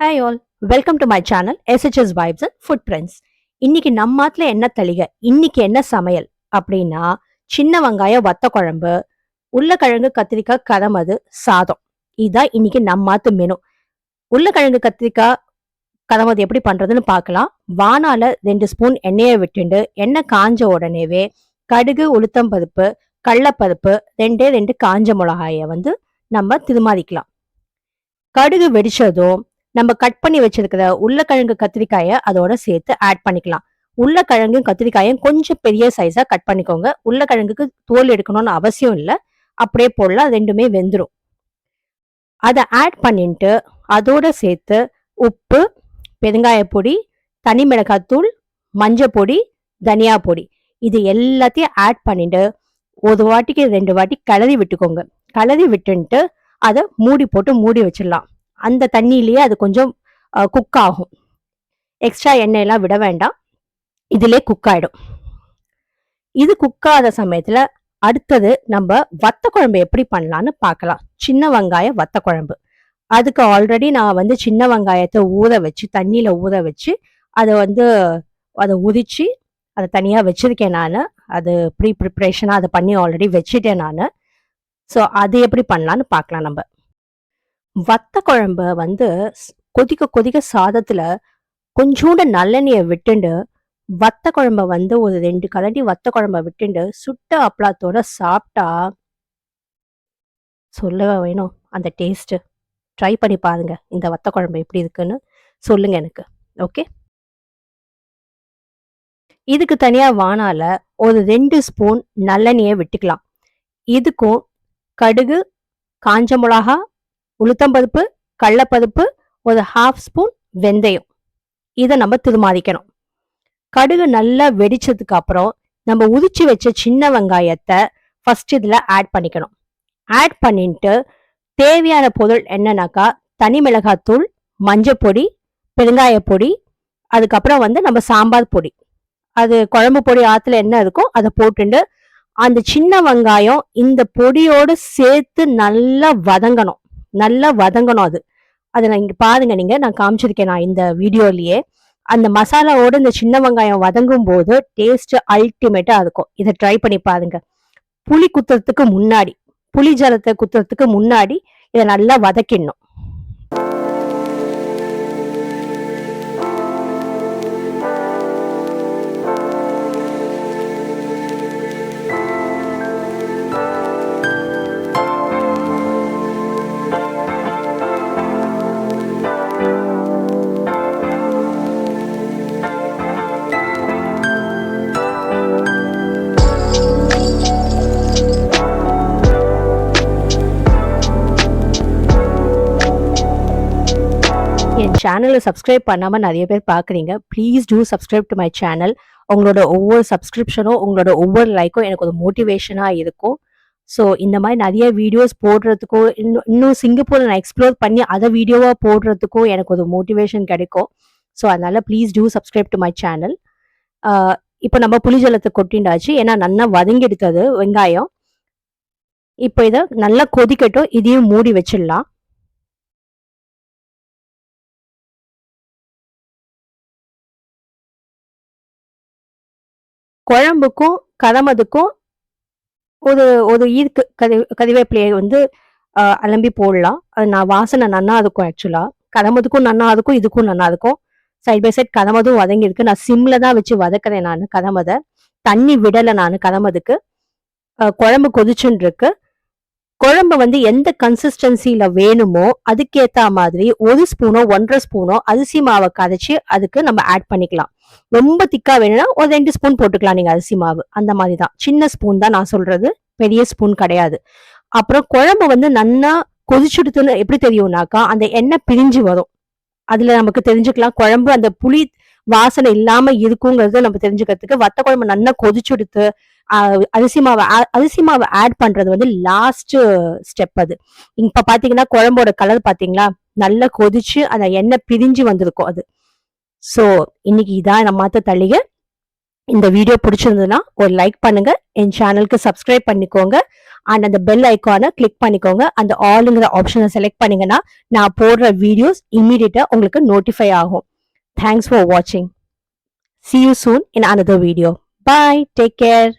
Hi all welcome to my channel SHS vibes and food prints இன்னைக்கு நம்ம ஆத்துல என்ன தளிகை இன்னைக்கு என்ன சமையல் அப்படின்னா சின்ன வெங்காயம் வத்த குழம்பு உருளைக்கிழங்கு கத்திரிக்காய் கதமது சாதம். இதுதான் இன்னைக்கு நம்ம ஆத்து மெனு உருளைக்கிழங்கு கத்திரிக்காய் கதமது எப்படி பண்றதுன்னு பார்க்கலாம். வானால ரெண்டு ஸ்பூன் எண்ணெயை விட்டுண்டு எண்ணெய் காஞ்ச உடனேவே கடுகு உளுத்தம் பருப்பு கடலப்பருப்பு ரெண்டே ரெண்டு காஞ்ச மிளகாயை வந்து நம்ம திருமாதிக்கலாம். கடுகு வெடிச்சதும் நம்ம கட் பண்ணி வச்சிருக்கிற உருளைக்கிழங்கு கத்திரிக்காயை அதோட சேர்த்து ஆட் பண்ணிக்கலாம். உருளைக்கிழங்கும் கத்திரிக்காயும் கொஞ்சம் பெரிய சைஸா கட் பண்ணிக்கோங்க. உருளைக்கிழங்குக்கு தோல் எடுக்கணும்னு அவசியம் இல்லை. அப்படியே போடலாம். ரெண்டுமே வெந்துடும் அதை ஆட் பண்ணிட்டு அதோட சேர்த்து உப்பு பெருங்காய பொடி தனி மிளகாத்தூள் மஞ்சள் பொடி தனியா பொடி. இது எல்லாத்தையும் ஆட் பண்ணிட்டு ஒரு வாட்டிக்கு ரெண்டு வாட்டி கிளறி விட்டுக்கோங்க. கிளறி விட்டுன்ட்டு அதை மூடி போட்டு மூடி வச்சிடலாம். அந்த தண்ணியிலேயே அது கொஞ்சம் குக் ஆகும். எக்ஸ்ட்ரா எண்ணெயெல்லாம் விட வேண்டாம். இதிலே குக் ஆகிடும் இது குக் ஆகாத சமயத்தில் அடுத்தது நம்ம வத்த குழம்பு எப்படி பண்ணலான்னு பார்க்கலாம். சின்ன வெங்காய வத்த குழம்பு. அதுக்கு ஆல்ரெடி நான் வந்து சின்ன வெங்காயத்தை ஊற வச்சு தண்ணியில் ஊற வச்சு அதை வந்து அதை உதிச்சு அதை தனியாக வச்சிருக்கேன் நான். அது ப்ரீ ப்ரிப்ரேஷனாக அதை பண்ணி ஆல்ரெடி வச்சுட்டேன் நான். ஸோ அது எப்படி பண்ணலான்னு பார்க்கலாம் நம்ம. வத்த குழம்ப வந்து கொதிக்க கொதிக்க சாதத்துல கொஞ்சோண்டு நல்லெண்ணெயை விட்டுண்டு வத்த குழம்ப வந்து ஒரு ரெண்டு கரண்டி வத்த குழம்ப விட்டுண்டு சுட்ட அப்பளத்தோட சாப்பிட்டா சொல்ல வேணும் அந்த டேஸ்ட்டு ட்ரை பண்ணி பாருங்க இந்த வத்த குழம்பு எப்படி இருக்குன்னு. சொல்லுங்க எனக்கு ஓகே இதுக்கு தனியாக வானால ஒரு ரெண்டு ஸ்பூன் நல்லெண்ணெயை விட்டுக்கலாம். இதுக்கும் கடுகு காஞ்ச மிளகா உளுத்தம்பருப்பு கடலப்பருப்பு ஒரு ஹாஃப் ஸ்பூன் வெந்தயம். இதை நம்ம திருமாதிக்கணும் கடுகு நல்லா வெடிச்சதுக்கு அப்புறம் நம்ம உதிச்சு வச்ச சின்ன வெங்காயத்தை ஃபர்ஸ்ட் இதில் ஆட் பண்ணிக்கணும். ஆட் பண்ணிட்டு தேவையான பொருள் என்னன்னாக்கா தனி மிளகாத்தூள் மஞ்சள் பொடி பெருங்காய பொடி அதுக்கப்புறம் வந்து நம்ம சாம்பார் பொடி. அது குழம்பு பொடி ஆற்றுல என்ன இருக்கோ அதை போட்டுண்டு அந்த சின்ன வெங்காயம் இந்த பொடியோடு சேர்த்து நல்லா வதங்கணும். நல்லா வதங்கணும் அது. அதை நான் இங்க பாருங்க நீங்க. நான் காமிச்சிருக்கேன் நான் இந்த வீடியோலயே. அந்த மசாலாவோட இந்த சின்ன வெங்காயம் வதங்கும் போது டேஸ்ட் அல்டிமேட்டா இருக்கும். இதை ட்ரை பண்ணி பாருங்க. புளி குத்துறதுக்கு முன்னாடி புளி ஜலத்தை குத்துறதுக்கு முன்னாடி இதை நல்லா வதக்கிடணும். சேனலை சப்ஸ்கிரைப் பண்ணாமல் நிறைய பேர் பார்க்குறீங்க please do subscribe to my channel உங்களோட ஒவ்வொரு சப்ஸ்கிரிப்ஷனும் உங்களோட ஒவ்வொரு லைக்கும் எனக்கு ஒரு மோட்டிவேஷனாக இருக்கும். ஸோ இந்த மாதிரி நிறைய வீடியோஸ் போடுறதுக்கும் இன்னும் இன்னும் சிங்கப்பூரில் நான் எக்ஸ்ப்ளோர் பண்ணி அதை வீடியோவாக போடுறதுக்கும் எனக்கு ஒரு மோட்டிவேஷன் கிடைக்கும். ஸோ அதனால் please do subscribe to my channel இப்போ நம்ம புளிஜலத்தை கொட்டிண்டாச்சு. ஏன்னா நல்லா வதங்கி எடுத்தது வெங்காயம். இப்போ இதை நல்லா கொதிக்கட்டும் இதையும் மூடி வச்சிடலாம். குழம்புக்கும் கதமதுக்கும் ஒரு ஒரு ஈர்க்கு கறி கதிவேப்பிலையை வந்து அலம்பி போடலாம். அது நான் வாசனை நன்னா இருக்கும் ஆக்சுவலா கதமதுக்கும் நன்னா இருக்கும் இதுக்கும் நன்னா இருக்கும் சைட் பை சைட் கதமதும் வதங்கியிருக்கு. நான் சிம்ல தான் வச்சு வதக்குறேன் நான் கதமதை. தண்ணி விடலை நான் கதமதுக்கு. குழம்பு கொதிச்சுன்னு இருக்கு குழம்பு வந்து எந்த கன்சிஸ்டன்சில வேணுமோ அதுக்கேத்த மாதிரி ஒரு ஸ்பூனோ ஒன்றரை ஸ்பூனோ அரிசி மாவை கரைச்சி அதுக்கு நம்ம ஆட் பண்ணிக்கலாம். ரொம்ப திக்கா வேணும்னா ஒரு ரெண்டு ஸ்பூன் போட்டுக்கலாம் நீங்க அரிசி மாவு. அந்த மாதிரி தான் சின்ன ஸ்பூன் தான் நான் சொல்றது. பெரிய ஸ்பூன் கிடையாது. அப்புறம் குழம்பு வந்து நன்னா கொதிச்சுடுத்துன்னு எப்படி தெரியும்னாக்கா அந்த எண்ணெய் பிரிஞ்சு வரும். அதுல நமக்கு தெரிஞ்சுக்கலாம். குழம்பு அந்த புளி வாசனை இல்லாம இருக்குங்கிறத நம்ம தெரிஞ்சுக்கிறதுக்கு வத்த குழம்பு நல்லா கொதிச்சுடுத்து அரிசி மாவை ஆ- அரிசி மாவை ஆட் பண்றது வந்து லாஸ்ட் ஸ்டெப் அது. இப்ப பாத்தீங்கன்னா குழம்போட கலர் பாத்தீங்களா? நல்லா கொதிச்சு அந்த எண்ணெய் பிரிஞ்சு வந்திருக்கும் அது. சோ இன்னைக்கு இதான் நம்ம மாத்த தள்ளிக இந்த வீடியோ பிடிச்சிருந்ததுன்னா ஒரு லைக் பண்ணுங்க. என் சேனலுக்கு சப்ஸ்கிரைப் பண்ணிக்கோங்க. அண்ட் அந்த பெல் ஐக்கானை கிளிக் பண்ணிக்கோங்க. அந்த ஆளுங்கிற ஆப்ஷனை செலக்ட் பண்ணீங்கன்னா நான் போடுற வீடியோஸ் இம்மீடியட்டா உங்களுக்கு நோட்டிஃபை ஆகும். Thanks for watching. See you soon in another video. Bye. Take care.